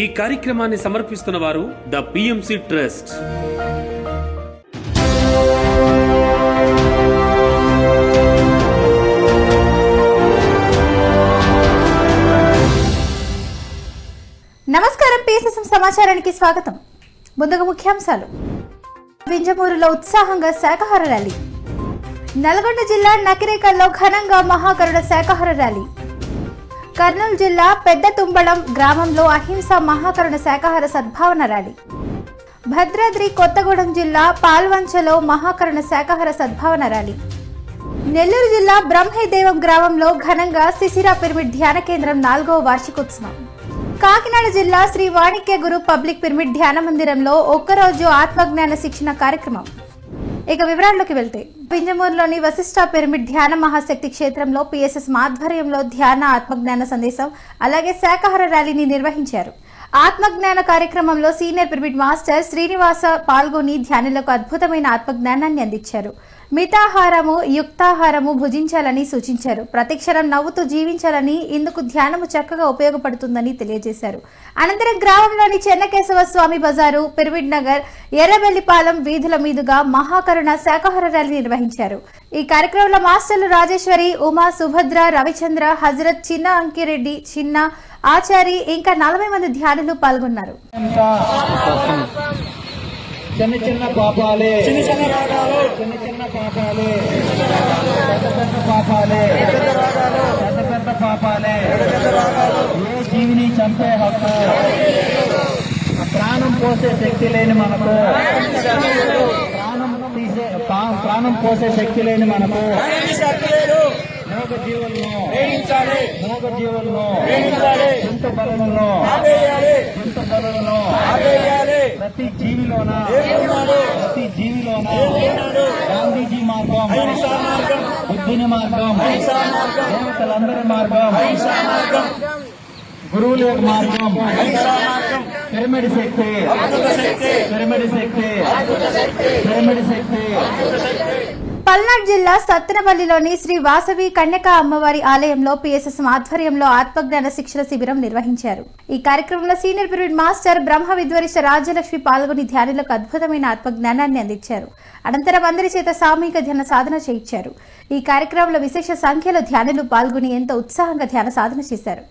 ఈ కార్యక్రమాన్ని సమర్పిస్తున్న వారు ద పిఎంసి ట్రస్ట్. నమస్కారం పిఎస్ఎస్ఎం సమాచారానికి స్వాగతం. ముందుగా ముఖ్యాంశాలు. వింజమూరులో ఉత్సాహంగా శాకాహార ర్యాలీ. నల్గొండ జిల్లా నకిరేకల్లో ఘనంగా మహాకరుణ శాకాహార ర్యాలీ. కర్నూలు జిల్లా పెద్ద తుంబళం గ్రామంలో అహింస మహాకరుణ శాకాహార సద్భావన ర్యాలీ. భద్రాద్రి కొత్తగూడెం జిల్లా పాల్వంచలో మహాకరుణ శాకాహార సద్భావన ర్యాలీ. నెల్లూరు జిల్లా బ్రహ్మదేవం గ్రామంలో ఘనంగా శిశిరా పిరమిడ్ ధ్యాన కేంద్రం నాలుగవ వార్షికోత్సవం. కాకినాడ జిల్లా శ్రీ వాణిక్య గురు పబ్లిక్ పిరమిడ్ ధ్యాన మందిరంలో ఒక్కరోజు ఆత్మజ్ఞాన శిక్షణ కార్యక్రమం. ఇక వివరాల్లోకి వెళ్తే పింజమూరులోని వశిష్ట పిరమిడ్ ధ్యాన మహాశక్తి క్షేత్రంలో పిఎస్ఎస్ ఆధ్వర్యంలో ధ్యాన ఆత్మజ్ఞాన సందేశం అలాగే శాకాహార ర్యాలీని నిర్వహించారు. ఆత్మజ్ఞాన కార్యక్రమంలో సీనియర్ పిరమిడ్ మాస్టర్ శ్రీనివాస పాల్గొని ధ్యానులకు అద్భుతమైన ఆత్మజ్ఞానాన్ని అందించారు. మితాహారము యుక్తాహారము భుజించాలని సూచించారు. ప్రతిక్షణం నవ్వుతూ జీవించాలని ఇందుకు ధ్యానము చక్కగా ఉపయోగపడుతుందని తెలియజేశారు. అనంతరం గ్రామంలోని చెన్నకేశవ స్వామి బజారు పిరమిడ్ నగర్ ఎర్రబెల్లిపాలెం వీధుల మీదుగా మహాకరుణ శాకాహార ర్యాలీ నిర్వహించారు. ఈ కార్యక్రమంలో మాస్టర్లు రాజేశ్వరి ఉమా సుభద్ర రవిచంద్ర హజరత్ చిన్న అంకిరెడ్డి చిన్న ఆచారి ఇంకా నలభై మంది ధ్యానులు పాల్గొన్నారు. చిన్న చిన్న పాపాలే. చిన్న చిన్న రాగాలు. చిన్న చిన్న పాపాలే. పెద్ద పెద్ద పాపాలే. పెద్ద పెద్ద పాపాలే. ఏ జీవిని చంపే హక్కు? ప్రాణం పోసే శక్తి లేని మనకు. ప్రాణం తీసే ప్రా- ప్రాణం పోసే శక్తి లేని మనకు. మూగ జీవులను మూగ జీవులను జంతు బలులను జంతు బలులను ప్రతి జీవిలోన ప్రతి జీవిలోన గాంధీజీ మార్గం బుద్ధిని మార్గం దేవతలందరి మార్గం గురువుల యొక్క మార్గం. పిరమిడ్ శక్తి పిరమిడ్ శక్తి పిరమిడ్ శక్తి. పల్నాడు జిల్లా సత్తెనపల్లిలోని శ్రీ వాసవి కన్యక అమ్మవారి ఆలయంలో పిఎస్ఎస్ ఆధ్వర్యంలో ఆత్మజ్ఞాన శిక్షణ శిబిరం నిర్వహించారు. ఈ కార్యక్రమంలో senior pyramid master Brahma Vidvarisha Rajyalakshmi పాల్గొని ధ్యానులకు అద్భుతమైన ఆత్మజ్ఞానాన్ని అందించారు. అనంతరం అందరి చేత సామూహిక ధ్యాన సాధన చేయించారు. ఈ కార్యక్రమంలో విశేష సంఖ్యలో ధ్యానులు పాల్గొని ఎంతో ఉత్సాహంగా ధ్యాన సాధన చేశారు.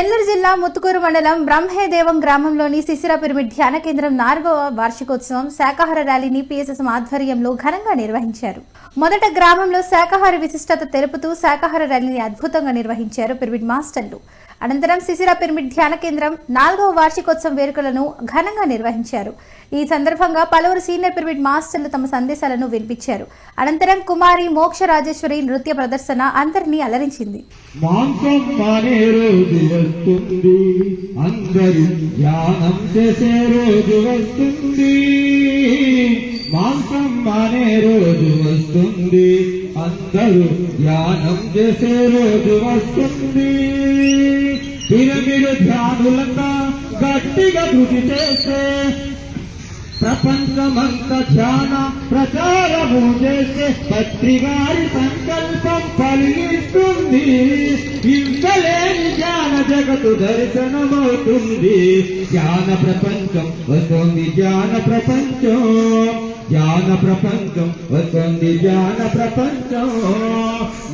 నెల్లూరు జిల్లా ముత్తుకూరు మండలం బ్రహ్మేదేవం గ్రామంలోని శిశిర పిరమిడ్ ధ్యాన కేంద్రం నాలుగవ వార్షికోత్సవం శాకాహార ర్యాలీని పిఎస్ఎస్ ఆధ్వర్యంలో ఘనంగా నిర్వహించారు. మొదట గ్రామంలో శాకాహార విశిష్టత తెలుపుతూ శాకాహార ర్యాలీని అద్భుతంగా నిర్వహించారు పిరమిడ్ మాస్టర్లు. అనంతరం శిశిర పిరమిడ్ ధ్యాన కేంద్రం నాలుగవ వార్షికోత్సవం వేడుకలను ఘనంగా నిర్వహించారు. ఈ సందర్భంగా పలువురు సీనియర్ పిరమిడ్ మాస్టర్లు తమ సందేశాలను వినిపించారు. అనంతరం కుమారి మోక్ష రాజేశ్వరి నృత్య ప్రదర్శన అందరినీ అలరించింది. అందరూ ధ్యానం చేసే రోజు వస్తుంది. మాంసం మానే రోజు వస్తుంది. అందరూ ధ్యానం చేసే రోజు వస్తుంది. పిరమిడు ధ్యానులంతా గట్టిగా కృషి చేస్తే ప్రపంచమంత ధ్యాన ప్రచారము చేసే పత్రిగారి సంకల్పం ఫలిస్తుంది. ఇంకలేని ధ్యాన జగతు దర్శనమవుతుంది. ధ్యాన ప్రపంచం వస్తుంది ధ్యాన ప్రపంచం. జ్ఞాన ప్రపంచం వస్తుంది జ్ఞాన ప్రపంచం.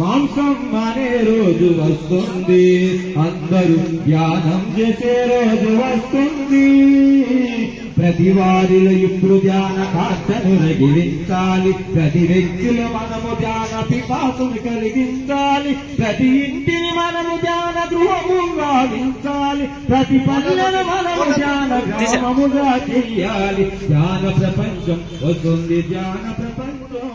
మాంసం మానే రోజు వస్తుంది. అందరూ ధ్యానం చేసే రోజు వస్తుంది. ప్రతి వారిలో ఇప్పుడు ధ్యాన కాష్టను రగిలించాలి. ప్రతి వ్యక్తులు మనము ధ్యాన పిపాసును కలిగించాలి. ప్రతి ఇంటిని మనము ధ్యాన గృహము గావించాలి ప్రతి పనులను మనము ధ్యాన గ్రామముగా చెయ్యాలి. ధ్యాన ప్రపంచం వస్తుంది ధ్యాన ప్రపంచం.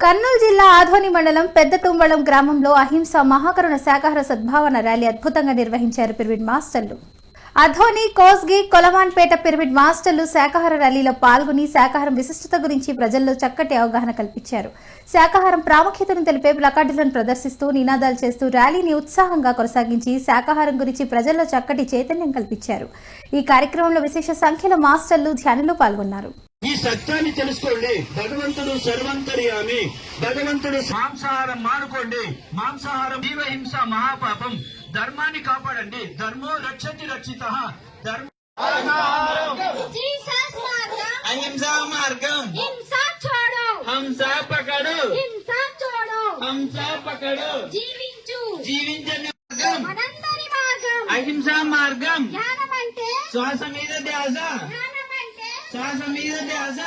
కర్నూలు జిల్లా ఆధోని మండలం పెద్ద తుంబళం గ్రామంలో అహింస మహాకరుణ శాకాహార సద్భావన ర్యాలీ అద్భుతంగా నిర్వహించారు పిర్విడ్ మాస్టర్లు. అధోని కోస్గి కొలమాన్పేట పిరమిడ్ మాస్టర్లు శాకాహార ర్యాలీలో పాల్గొని శాకాహారం విశిష్టత గురించి ప్రజల్లో చక్కటి అవగాహన కల్పించారు. శాకాహారం ప్రాముఖ్యతను తెలిపే ప్లకార్డులను ప్రదర్శిస్తూ నినాదాలు చేస్తూ ర్యాలీని ఉత్సాహంగా కొనసాగించి శాకాహారం గురించి ప్రజల్లో చక్కటి చైతన్యం కల్పించారు. ఈ కార్యక్రమంలో విశేష సంఖ్యలో మాస్టర్లు ధ్యానులు పాల్గొన్నారు. ఈ సత్యాన్ని తెలుసుకోండి. భగవంతుడు సర్వంతర్యామి. భగవంతుడు మాంసాహారం మానుకోండి. మాంసాహారం జీవహింస మహాపాపం. ధర్మాన్ని కాపాడండి. ధర్మో రక్షతి రక్షిత. ధర్మ మార్గం. హంసా పకడు. పకడు. జీవించని మార్గం. అహింసా మార్గం. శ్వాస మీద ధ్యాస. శ్వాస మీద ధ్యాస.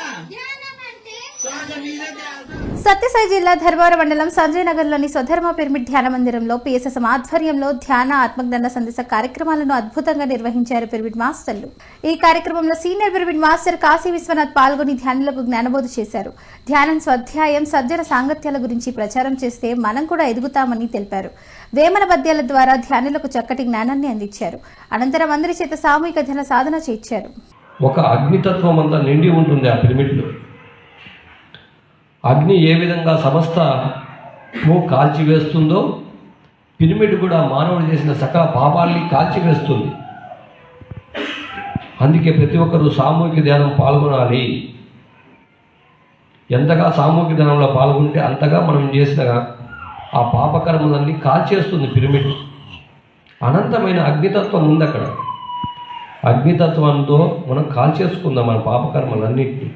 సత్యసాయి జిల్లా ధర్మవరం మండలం సంజయ్ నగర్లోని స్వధర్మ పిరమిడ్ ధ్యాన మందిరంలో పిఎస్ఎస్ఎం ఆధ్వర్యంలో ధ్యాన ఆత్మజ్ఞాన సందేశ కార్యక్రమాలను అద్భుతంగా నిర్వహించారు పిరమిడ్ మాస్టర్లు. ఈ కార్యక్రమంలో senior pyramid master Kashi Vishwanath పాల్గొని ధ్యానులకు జ్ఞానబోధ చేశారు. ధ్యానం స్వాధ్యాయం సజ్జన సాంగత్యాల గురించి ప్రచారం చేస్తే మనం కూడా ఎదుగుతామని తెలిపారు. వేమన పద్యాల ద్వారా ధ్యానులకు చక్కటి జ్ఞానాన్ని అందించారు. అనంతరం అందరి చేత సామూహిక ధ్యాన సాధన చేర్చారు ఒక అగ్నితత్వం అంతా నిండి ఉంటుంది ఆ పిరమిడ్లో. అగ్ని ఏ విధంగా సమస్తము కాల్చివేస్తుందో పిరమిడ్ కూడా మానవుడు చేసిన సకల పాపాల్ని కాల్చివేస్తుంది. అందుకే ప్రతి ఒక్కరూ సామూహిక ధ్యానం పాల్గొనాలి. ఎంతగా సామూహిక ధ్యానంలో పాల్గొంటే అంతగా మనం చేసిన ఆ పాపకర్మలన్నీ కాల్చేస్తుంది పిరమిడ్. అనంతమైన అగ్నితత్వం ఉంది అక్కడ అగ్నితత్వంతో మనం కాల్చేసుకుందాం మన పాపకర్మలన్నింటినీ.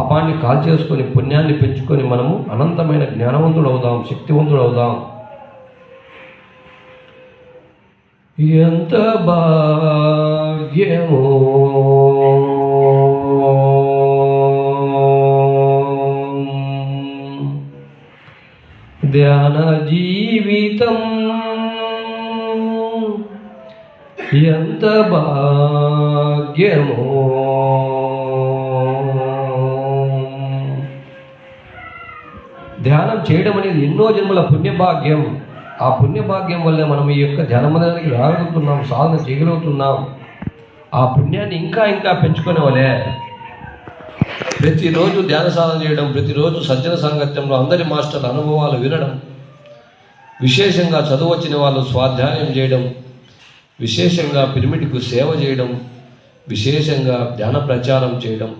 పాపాన్ని కాల్చేసుకొని పుణ్యాన్ని పెంచుకొని మనము అనంతమైన జ్ఞానవంతుడు అవుదాం శక్తివంతుడు అవుదాం ఎంత భాగ్యమో. ధ్యాన జీవితం ఎంత భాగ్యమో. ధ్యానం చేయడం అనేది ఎన్నో జన్మల పుణ్యభాగ్యం. ఆ పుణ్యభాగ్యం వల్లే మనం ఈ యొక్క ధ్యానమందిరానికి రాగలుగుతున్నాం సాధన చేయగలుగుతున్నాం. ఆ పుణ్యాన్ని ఇంకా ఇంకా పెంచుకునే వాళ్ళే ప్రతిరోజు ధ్యాన సాధన చేయడం ప్రతిరోజు సజ్జన సాంగత్యంలో అందరి మాస్టర్ల అనుభవాలు వినడం విశేషంగా చదువు వచ్చిన వాళ్ళు స్వాధ్యాయం చేయడం విశేషంగా పిరమిడ్కు సేవ చేయడం విశేషంగా ధ్యాన ప్రచారం చేయడం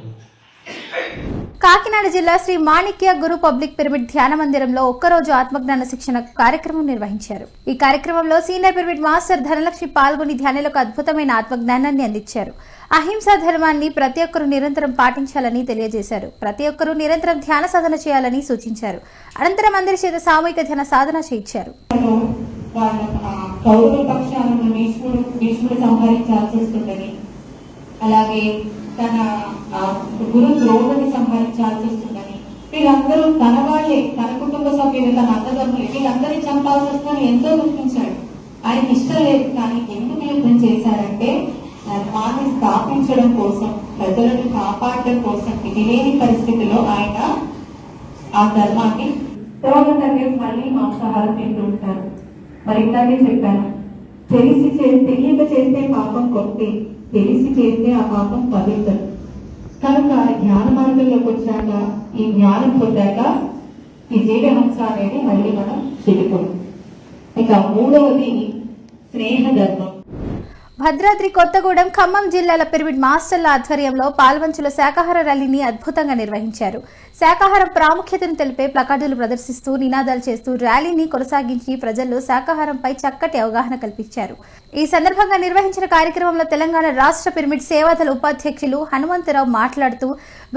కాకినాడ జిల్లా శ్రీ మాణిక్య గురు పబ్లిక్ పిరమిడ్ ధ్యాన మందిరంలో ఒక్కరోజు ఆత్మజ్ఞాన శిక్షణ కార్యక్రమం నిర్వహించారు. ఈ కార్యక్రమంలో సీనియర్ పిరమిడ్ మాస్టర్ ధనలక్ష్మి పాల్గొని ధ్యానులకు అద్భుతమైన ఆత్మజ్ఞానాన్ని అందించారు. అహింసా ధర్మాన్ని ప్రతి ఒక్కరూ నిరంతరం పాటించాలని తెలియజేశారు. ప్రతి ఒక్కరూ నిరంతరం ధ్యాన సాధన చేయాలని సూచించారు. అనంతరం అందరి చేత సామూహిక ధ్యాన సాధన చేయించారు. వాళ్ళ కౌరవ పక్షాలను భీష్ముడు భీష్ముడు సంహరించాల్సి వస్తుందని అలాగే తన ఆ, గురు ద్రోణుని సంహరించాల్సి వస్తుందని. వీళ్ళందరూ తన వాళ్ళే తన కుటుంబ సభ్యులు తన అన్నదమ్ములు వీళ్ళందరినీ చంపాల్సి వస్తుందని ఎంతో గుర్తించాడు. ఆయనకి ఇష్టం లేదు కానీ ఎందుకు యుద్ధం చేశారంటే ధర్మాన్ని స్థాపించడం కోసం ప్రజలను కాపాడడం కోసం ఇది లేని పరిస్థితిలో ఆయన ఆ ధర్మాన్ని తర్వాత మళ్ళీ మాంసాహారం తింటూ ఉంటారు. మరి ఇందాకే చెప్పాను తెలిసి తెలియక చేస్తే పాపం కొట్టి తెలిసి చేస్తే ఆ పాపం పవిత్రం. కనుక జ్ఞాన మార్గంలోకి వచ్చాక ఈ జ్ఞానం పొందాక ఈ జీవహంస అనేది మళ్ళీ మనం చెడిపోదు ఇక మూడవది స్నేహ ధర్మం భద్రాద్రి కొత్తగూడెం ఖమ్మం జిల్లాల పిరమిడ్ మాస్టర్ల ఆధ్వర్యంలో పాల్వంచుల శాకాహార ర్యాలీని అద్భుతంగా నిర్వహించారు. శాకాహారం ప్రాముఖ్యతను తెలిపే ప్లకార్డులు ప్రదర్శిస్తూ నినాదాలు చేస్తూ ర్యాలీని కొనసాగించి ప్రజల్లో శాకాహారంపై చక్కటి అవగాహన కల్పించారు. ఈ సందర్భంగా నిర్వహించిన కార్యక్రమంలో తెలంగాణ రాష్ట్ర పిరమిడ్ సేవాదల ఉపాధ్యక్షులు హనుమంతరావు మాట్లాడుతూ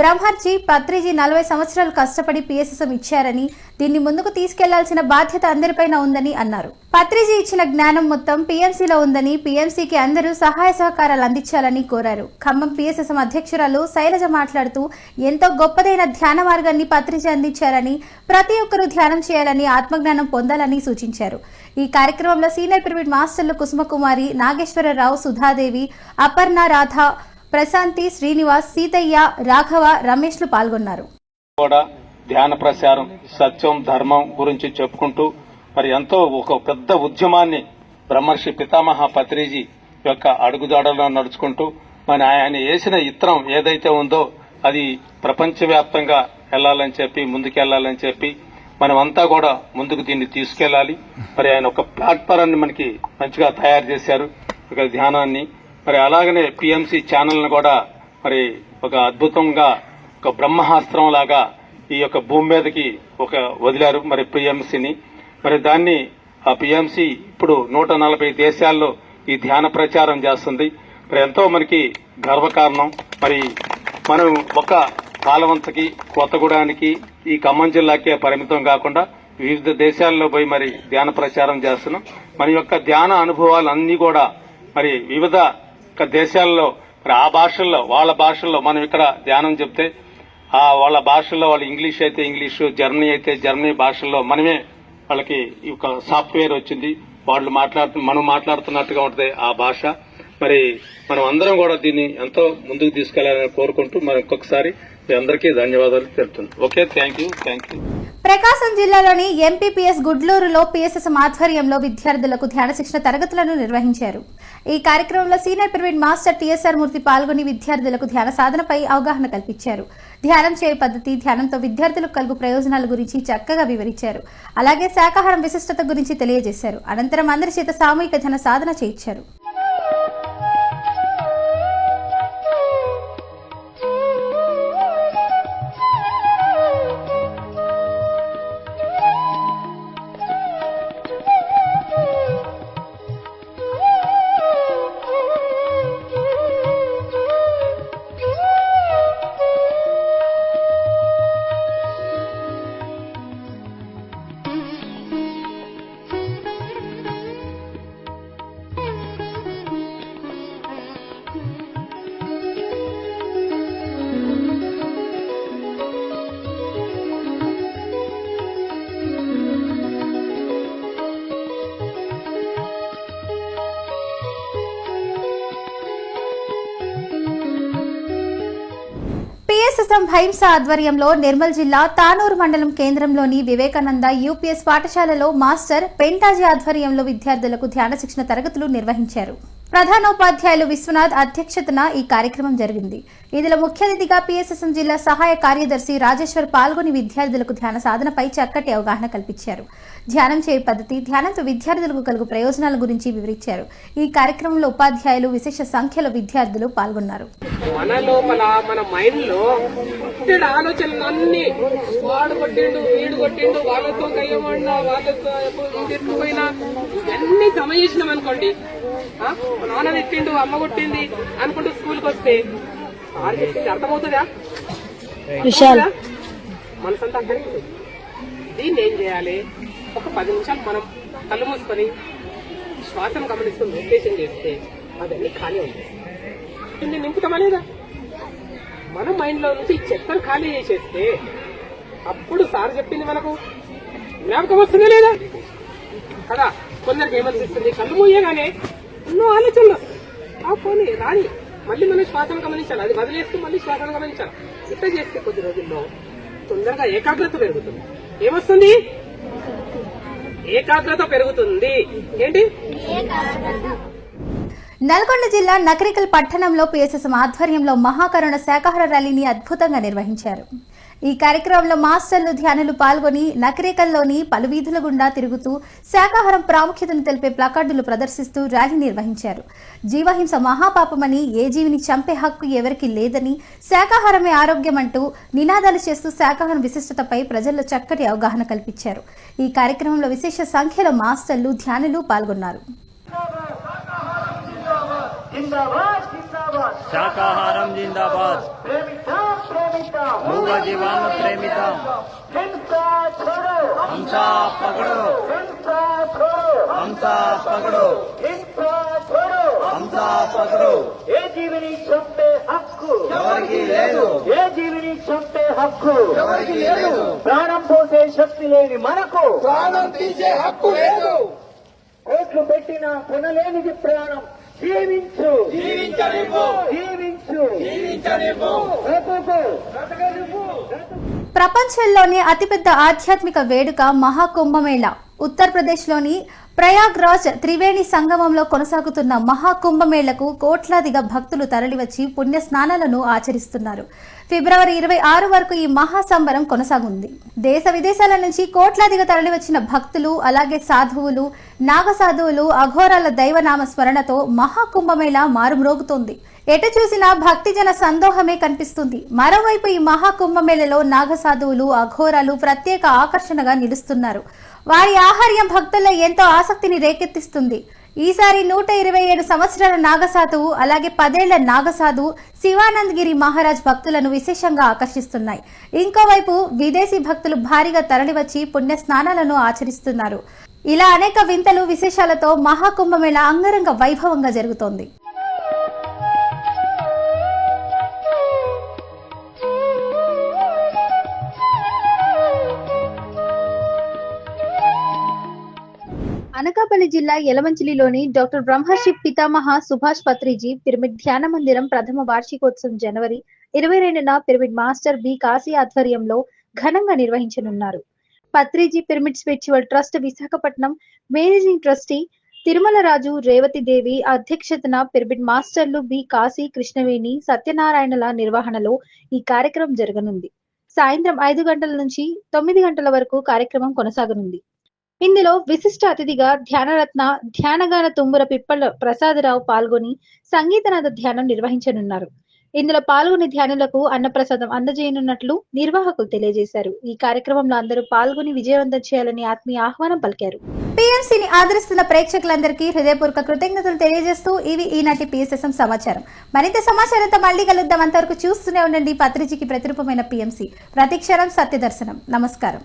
బ్రహ్మర్జీ పత్రిజీ నలభై సంవత్సరాలు కష్టపడి పిఎస్ఎస్ఎం ఇచ్చారని దీన్ని ముందుకు తీసుకెళ్ళాల్సిన బాధ్యత అందరిపైన ఉందని అన్నారు. పత్రిజీ ఇచ్చిన జ్ఞానం మొత్తం పీఎంసీలో ఉందని పీఎంసీకి అందరూ సహాయ సహకారాలు అందించాలని కోరారు. ఖమ్మం పిఎస్ఎస్ఎం అధ్యక్షురాలు శైలజ మాట్లాడుతూ ఎంతో గొప్పదైన ధ్యాన మార్గాన్ని పత్రిజీ అందించారని ప్రతి ఒక్కరూ ధ్యానం చేయాలని ఆత్మజ్ఞానం పొందాలని సూచించారు. ఈ కార్యక్రమంలో సీనియర్ పిరమిడ్ మాస్టర్లు కుసుమకుమారి నాగేశ్వరరావు సుధాదేవి అపర్ణ రాధ ప్రశాంతి శ్రీనివాస్ సీతయ్య రాఘవ రమేష్లు పాల్గొన్నారు. కూడా ధ్యాన ప్రచారం సత్యం ధర్మం గురించి చెప్పుకుంటూ మరి ఎంతో ఒక పెద్ద ఉద్యమాన్ని బ్రహ్మర్షి పితామహ పత్రిజీ యొక్క అడుగుదాడలో నడుచుకుంటూ మరి ఆయన వేసిన ఇత్రం ఏదైతే ఉందో అది ప్రపంచవ్యాప్తంగా వెళ్ళాలని చెప్పి ముందుకెళ్ళాలని చెప్పి మనమంతా కూడా ముందుకు దీన్ని తీసుకెళ్ళాలి మరి ఆయన ఒక ప్లాట్ఫారాన్ని మనకి మంచిగా తయారు చేశారు ఒక ధ్యానాన్ని. మరి అలాగనే పిఎంసి ఛానల్ని కూడా మరి ఒక అద్భుతంగా ఒక బ్రహ్మాస్త్రం లాగా ఈ యొక్క భూమి మీదకి ఒక వదిలారు మరి పిఎంసిని మరి దాన్ని ఆ పిఎంసి ఇప్పుడు నూట నలభై దేశాల్లో ఈ ధ్యాన ప్రచారం చేస్తుంది. మరి ఎంతో మనకి గర్వకారణం. మరి మనం ఒక కాలవంతకి కొత్తగూడానికి ఈ ఖమ్మం జిల్లాకే పరిమితం కాకుండా వివిధ దేశాల్లో పోయి మరి ధ్యాన ప్రచారం చేస్తున్నాం. మన యొక్క ధ్యాన అనుభవాలు అన్నీ కూడా మరి వివిధ దేశాల్లో మరి ఆ భాషల్లో వాళ్ళ భాషల్లో మనం ఇక్కడ ధ్యానం చెప్తే ఆ వాళ్ళ భాషల్లో వాళ్ళు ఇంగ్లీష్ అయితే ఇంగ్లీషు జర్మనీ అయితే జర్మనీ భాషల్లో మనమే వాళ్ళకి ఈ ఒక సాఫ్ట్వేర్ వచ్చింది. వాళ్ళు మాట్లాడుతు మనం మాట్లాడుతున్నట్టుగా ఉంటుంది ఆ భాష. మరి మనం అందరం కూడా దీన్ని ఎంతో ముందుకు తీసుకెళ్ళాలని కోరుకుంటూ మరి ఇంకొకసారి అందరికీ ధన్యవాదాలు తెలుపుతున్నాను. Okay thank you thank you Prakasam జిల్లాలోని ఎంపీపీఎస్ గుడ్లూరులో పిఎస్ఎస్ ఆధ్వర్యంలో విద్యార్థులకు ధ్యాన శిక్షణ తరగతులను నిర్వహించారు. ఈ కార్యక్రమంలో senior Praveen master TSR Murthy పాల్గొని విద్యార్థులకు ధ్యాన సాధనపై అవగాహన కల్పించారు. ధ్యానం చేయ పద్ధతి ధ్యానంతో విద్యార్థులకు కలుగు ప్రయోజనాల గురించి చక్కగా వివరించారు. అలాగే శాకాహారం విశిష్టత గురించి తెలియజేశారు. అనంతరం అందరి చేత సామూహిక ధ్యాన సాధన చేయించారు. పిఎస్ఎస్ఎం హైంస ఆధ్వర్యంలో నిర్మల్ జిల్లా తానూరు మండలం కేంద్రంలోని వివేకానంద యూపీఎస్ పాఠశాలలో మాస్టర్ పెంటాజీ ఆధ్వర్యంలో విద్యార్థులకు ధ్యాన శిక్షణ తరగతులు నిర్వహించారు. ప్రధానోపాధ్యాయులు విశ్వనాథ్ అధ్యక్షతన ఈ కార్యక్రమం జరిగింది. ఇందులో ముఖ్య అతిథిగా పిఎస్ఎస్ఎం జిల్లా సహాయ కార్యదర్శి రాజేశ్వర్ పాల్గొని విద్యార్థులకు ధ్యాన సాధనపై చక్కటి అవగాహన కల్పించారు. ధ్యానం చేయ పద్ధతి ధ్యానంతో విద్యార్థులకు కలుగు ప్రయోజనాల గురించి వివరించారు. ఈ కార్యక్రమంలో ఉపాధ్యాయులు విశేష సంఖ్యలో విద్యార్థులు పాల్గొన్నారు. మన లోపల మన మైండ్లో పుట్టిన ఆలోచనలు అన్ని వాడు కొట్టిండు వీడు కొట్టిండు వాళ్ళతో కయ్యమన్నా వాళ్ళతో తిట్టుకుపోయినా ఇవన్నీ జమ చేసినాం అనుకోండి. నాన్న తిట్టిండు అమ్మ కొట్టింది అనుకుంటూ స్కూల్కి వస్తే. చెప్పింది అర్థమవుతుందా? అర్థమవుతుందా? మనసంతా అక్కడికి. దీన్ని ఏం చేయాలి? ఒక పది నిమిషాలు మనం కళ్ళు మూసుకొని శ్వాసను గమనిస్తూ మెడిటేషన్ చేస్తే అవన్నీ ఖాళీ ఉంటాయి దీన్ని నింపుతామా లేదా? మన మైండ్లో నుంచి చెత్తను ఖాళీ చేసేస్తే అప్పుడు సార్ చెప్పింది మనకు. జ్ఞాపకం వస్తుందా లేదా? కదా కొందరికి ఏమనిపిస్తుంది? కళ్ళు మూయగానే నువ్వు ఆలోచనలు. ఆ పోనీ రాని మళ్ళీ మనం శ్వాసను గమనించాలి. అది వదిలేస్తూ మళ్ళీ శ్వాసను గమనించాలి. ఇట్లా చేస్తే కొద్ది రోజుల్లో తొందరగా ఏకాగ్రత పెరుగుతుంది. ఏమొస్తుంది? ఏకాగ్రత పెరుగుతుంది. ఏంటి? నల్గొండ జిల్లా నకరికల్ పట్టణంలో పిఎస్ఎస్ ఆధ్వర్యంలో మహాకరుణ శాకాహార ర్యాలీని అద్భుతంగా నిర్వహించారు. ఈ కార్యక్రమంలో మాస్టర్లు ధ్యానులు పాల్గొని నకరేకల్లోని పలు వీధుల గుండా తిరుగుతూ శాకాహారం ప్రాముఖ్యతను తెలిపే ప్లకార్డులు ప్రదర్శిస్తూ ర్యాలీ నిర్వహించారు. జీవహింస మహాపాపమని ఏ జీవిని చంపే హక్కు ఎవరికీ లేదని శాకాహారమే ఆరోగ్యం అంటూ నినాదాలు చేస్తూ శాకాహారం విశిష్టతపై ప్రజల్లో చక్కటి అవగాహన కల్పించారు. ఈ కార్యక్రమంలో విశేష సంఖ్యలో మాస్టర్లు ధ్యానులు పాల్గొన్నారు. శాకాహారం జిందాబాద్. మూగ జీవాన్ని ప్రేమిద్దాం హంసా పగడు హంసా పగడు హంసా పగడు ఏ జీవిని చంపే హక్కు ఎవరికి లేదు ఏ జీవిని చంపే హక్కు ఎవరికి లేదు ప్రాణం పోసే శక్తి లేని మనకు ప్రాణం తీసే హక్కు లేదు కోట్లు పెట్టిన కొనలేనిది ప్రాణం జీవించు. జీవించనివ్వు. జీవించు. ప్రపంచంలోనే అతిపెద్ద ఆధ్యాత్మిక వేడుక మహాకుంభమేళ. ఉత్తరప్రదేశ్లోని ప్రయాగ్రాజ్ త్రివేణి సంగమంలో కొనసాగుతున్న మహాకుంభమేళకు కోట్లాదిగా భక్తులు తరలివచ్చి పుణ్య స్నానాలను ఆచరిస్తున్నారు. ఫిబ్రవరి ఇరవై ఆరు వరకు ఈ మహాసంబరం కొనసాగుంది. దేశ విదేశాల నుంచి కోట్లాదిగా తరలివచ్చిన భక్తులు అలాగే సాధువులు నాగసాధువులు అఘోరాల దైవనామ స్మరణతో మహాకుంభమేళ మారుమ్రోగుతోంది. ఎటు చూసినా భక్తిజన సందోహమే కనిపిస్తుంది. మరోవైపు ఈ మహాకుంభమేళలో నాగసాధువులు అఘోరాలు ప్రత్యేక ఆకర్షణగా నిలుస్తున్నారు. వారి ఆహార్యం భక్తుల్లో ఎంతో ఆసక్తిని రేకెత్తిస్తుంది. ఈసారి నూట ఇరవై ఏడు సంవత్సరాల నాగసాధువు అలాగే పదేళ్ళ నాగసాధువు శివానంద్ గిరి మహారాజ్ భక్తులను విశేషంగా ఆకర్షిస్తున్నాయి. ఇంకోవైపు విదేశీ భక్తులు భారీగా తరలివచ్చి పుణ్య స్నానాలను ఆచరిస్తున్నారు. ఇలా అనేక వింతలు విశేషాలతో మహాకుంభమేళ అంగరంగ వైభవంగా జరుగుతోంది. అనకాపల్లి జిల్లా యలమంచిలిలోని డాక్టర్ బ్రహ్మర్షి పితామహ సుభాష్ పత్రిజీ పిరమిడ్ ధ్యాన మందిరం ప్రథమ వార్షికోత్సవం జనవరి ఇరవై రెండున పిరమిడ్ మాస్టర్ బి కాశీ ఆధ్వర్యంలో ఘనంగా నిర్వహించనున్నారు. Patriji pyramid spiritual trust Visakhapatnam managing trustee Tirumala Raju Revathi Devi అధ్యక్షతన పిరమిడ్ మాస్టర్లు బి కాశీ కృష్ణవేణి సత్యనారాయణల నిర్వహణలో ఈ కార్యక్రమం జరగనుంది. సాయంత్రం ఐదు గంటల నుంచి తొమ్మిది గంటల వరకు కార్యక్రమం కొనసాగనుంది. ఇందులో విశిష్ట అతిథిగా ధ్యానరత్న ధ్యానగాన తుమ్ముర పిప్పల ప్రసాదరావు పాల్గొని సంగీతనాథ ధ్యానం నిర్వహించనున్నారు. ఇందులో పాల్గొని ధ్యానులకు అన్నప్రసాదం అందజేయనున్నట్లు నిర్వాహకులు తెలియజేశారు. ఈ కార్యక్రమంలో అందరూ పాల్గొని విజయవంతం చేయాలని ఆత్మీయ ఆహ్వానం పలికారు. పిఎంసీని ఆదరిస్తున్న ప్రేక్షకులందరికీ హృదయపూర్వక కృతజ్ఞతలు తెలియజేస్తూ ఇవి ఈనాటి పిఎస్ఎస్ఎం సమాచారం. మరింత సమాచారంతో మళ్ళీ కలుద్దాం. అంతవరకు చూస్తూనే ఉండండి. పత్రిజీకి ప్రతిరూపమైన పిఎంసీ. ప్రతిక్షణం సత్యదర్శనం. నమస్కారం.